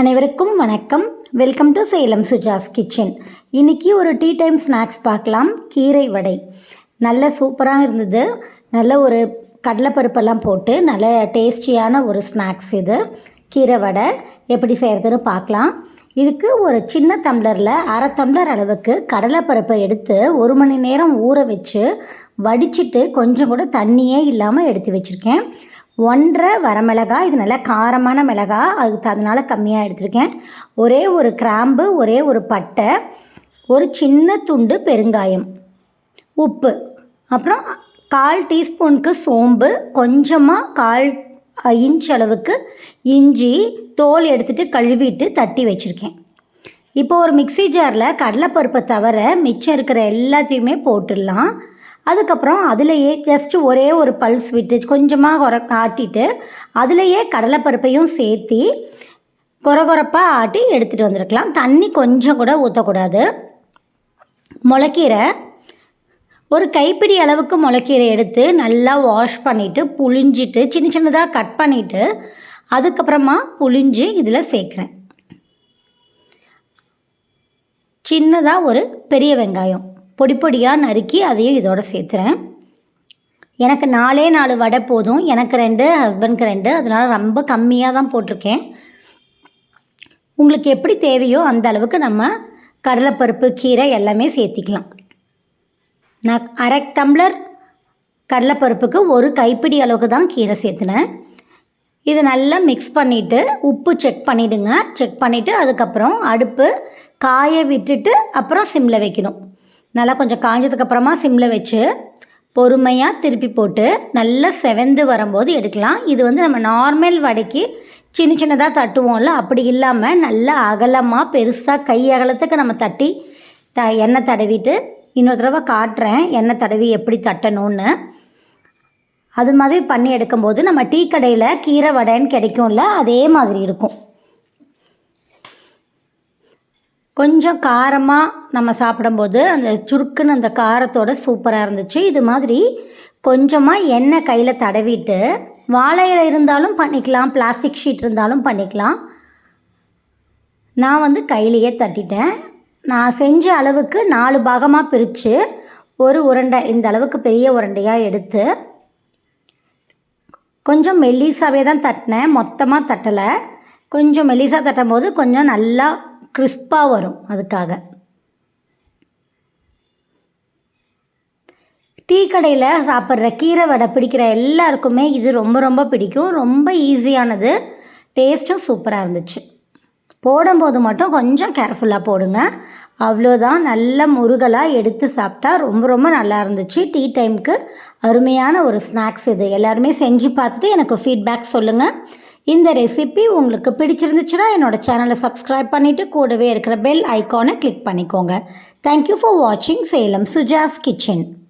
அனைவருக்கும் வணக்கம். Welcome to Salem Suja's kitchen இன்றைக்கி ஒரு டீ டைம் ஸ்நாக்ஸ் பார்க்கலாம். கீரை வடை. நல்ல சூப்பராக இருந்தது. நல்ல ஒரு கடலைப்பருப்பெல்லாம் போட்டு நல்ல டேஸ்டியான ஒரு ஸ்நாக்ஸ் இது. கீரை வடை எப்படி செய்கிறதுன்னு பார்க்கலாம். இதுக்கு ஒரு சின்ன டம்ளரில் அரை டம்ளர் அளவுக்கு கடலைப்பருப்பை எடுத்து ஒரு மணி நேரம் ஊற வச்சு வடிச்சிட்டு கொஞ்சம் கூட தண்ணியே இல்லாமல் எடுத்து வச்சுருக்கேன். ஒன்றரை வரமிளகாய் இது நல்லா காரமான மிளகாய் அதுக்கு அதனால் கம்மியாக எடுத்திருக்கேன். ஒரே ஒரு கிராம்பு ஒரே ஒரு பட்டை ஒரு சின்ன துண்டு பெருங்காயம் உப்பு அப்புறம் கால் டீஸ்பூனுக்கு சோம்பு கொஞ்சமாக கால் இன்ச் அளவுக்கு இஞ்சி தோல் எடுத்துகிட்டு கழுவிட்டு தட்டி வச்சுருக்கேன். இப்போ ஒரு மிக்சி ஜாரில் கடலைப்பருப்பை தவிர மிச்சம் இருக்கிற எல்லாத்தையுமே போட்டுடலாம். அதுக்கப்புறம் அதுலேயே ஜஸ்ட் ஒரே ஒரு பல்ஸ் விட்டு கொஞ்சமாக குறை காட்டிட்டு அதுலேயே கடலைப்பருப்பையும் சேர்த்தி கொரகொரப்பாக ஆட்டி எடுத்துகிட்டு வந்திருக்கலாம். தண்ணி கொஞ்சம் கூட ஊற்றக்கூடாது முளைக்கீரை ஒரு கைப்பிடி அளவுக்கு முளைக்கீரை எடுத்து நல்லா வாஷ் பண்ணிவிட்டு புளிஞ்சிட்டு சின்ன சின்னதாக கட் பண்ணிவிட்டு அதுக்கப்புறமா புளிஞ்சு இதில் சேர்க்குறேன். சின்னதாக ஒரு பெரிய வெங்காயம். பொடி பொடியாக நறுக்கி அதையும் இதோட சேர்த்துறேன். எனக்கு நாலே நாலு வடை போதும். எனக்கு ரெண்டு ஹஸ்பண்ட்க்கு ரெண்டு. அதனால் ரொம்ப கம்மியாக தான் போட்டிருக்கேன். உங்களுக்கு எப்படி தேவையோ அந்த அளவுக்கு நம்ம கடலைப்பருப்பு கீரை எல்லாமே சேர்த்திக்கலாம். நான் அரை டம்ளர் கடலைப்பருப்புக்கு ஒரு கைப்பிடி அளவுக்கு தான் கீரை சேர்த்துனேன். இதை நல்லா மிக்ஸ் பண்ணிவிட்டு உப்பு செக் பண்ணிவிடுங்க செக் பண்ணிவிட்டு அதுக்கப்புறம் அடுப்பு காய விட்டுட்டு அப்புறம் சிம்மில் வைக்கணும். நல்லா கொஞ்சம் காஞ்சதுக்கப்புறமா சிம்மில் வச்சு பொறுமையாக திருப்பி போட்டு நல்லா செவந்து வரும்போது எடுக்கலாம். இது வந்து நம்ம நார்மல் வடைக்கு சின்ன சின்னதாக தட்டுவோம்ல அப்படி இல்லாமல் நல்லா அகலமாக பெருசாக கை அகலத்துக்கு நம்ம தட்டி த எண்ணெய் தடவிட்டு இன்னொரு தடவை காட்டுறேன் எண்ணெய் தடவி எப்படி தட்டணும்னு. அது மாதிரி பண்ணி எடுக்கும்போது நம்ம டீ கடையில் கீரை வடைன்னு கிடைக்கும்ல அதே மாதிரி இருக்கும். கொஞ்சம் காரமாக நம்ம சாப்பிடும்போது அந்த சுருக்குன்னு அந்த காரத்தோட சூப்பராக இருந்துச்சு. இது மாதிரி கொஞ்சமாக எண்ணெய் கையில் தடவிட்டு வாழையில் இருந்தாலும் பண்ணிக்கலாம் பிளாஸ்டிக் ஷீட் இருந்தாலும் பண்ணிக்கலாம். நான் வந்து கையிலையே தட்டிட்டேன். நான் செஞ்ச அளவுக்கு நாலு பாகமாக பிரித்து ஒரு உருண்டை இந்த அளவுக்கு பெரிய உருண்டையாக எடுத்து கொஞ்சம் மெல்லிசாவே தான் தட்டினேன். மொத்தமாக தட்டலை. கொஞ்சம் மெல்லிசாக தட்டும் போது கொஞ்சம் நல்லா கிறிஸ்பாக வரும் அதுக்காக. டீ கடையில் சாப்பிட்ற கீரை வடை பிடிக்கிற எல்லாருக்குமே இது ரொம்ப ரொம்ப பிடிக்கும். ரொம்ப ஈஸியானது. டேஸ்ட்டும் சூப்பராக இருந்துச்சு. போடும்போது மட்டும் கொஞ்சம் கேர்ஃபுல்லாக போடுங்க. அவ்வளோதான் நல்ல முருகலாக எடுத்து சாப்பிட்டா ரொம்ப ரொம்ப நல்லா இருந்துச்சு. டீ டைமுக்கு அருமையான ஒரு ஸ்நாக்ஸ் இது. எல்லாருமே செஞ்சு பார்த்துட்டு எனக்கு ஃபீட்பேக் சொல்லுங்கள் இந்த ரெசிபி உங்களுக்கு பிடிச்சிருந்துச்சுன்னா என்னோடய சேனலை சப்ஸ்கிரைப் பண்ணிவிட்டு கூடவே இருக்கிற பெல் ஐக்கானை கிளிக் பண்ணிக்கோங்க. தேங்க்யூ ஃபார் வாட்சிங் சேலம் சுஜாஸ் கிச்சன்.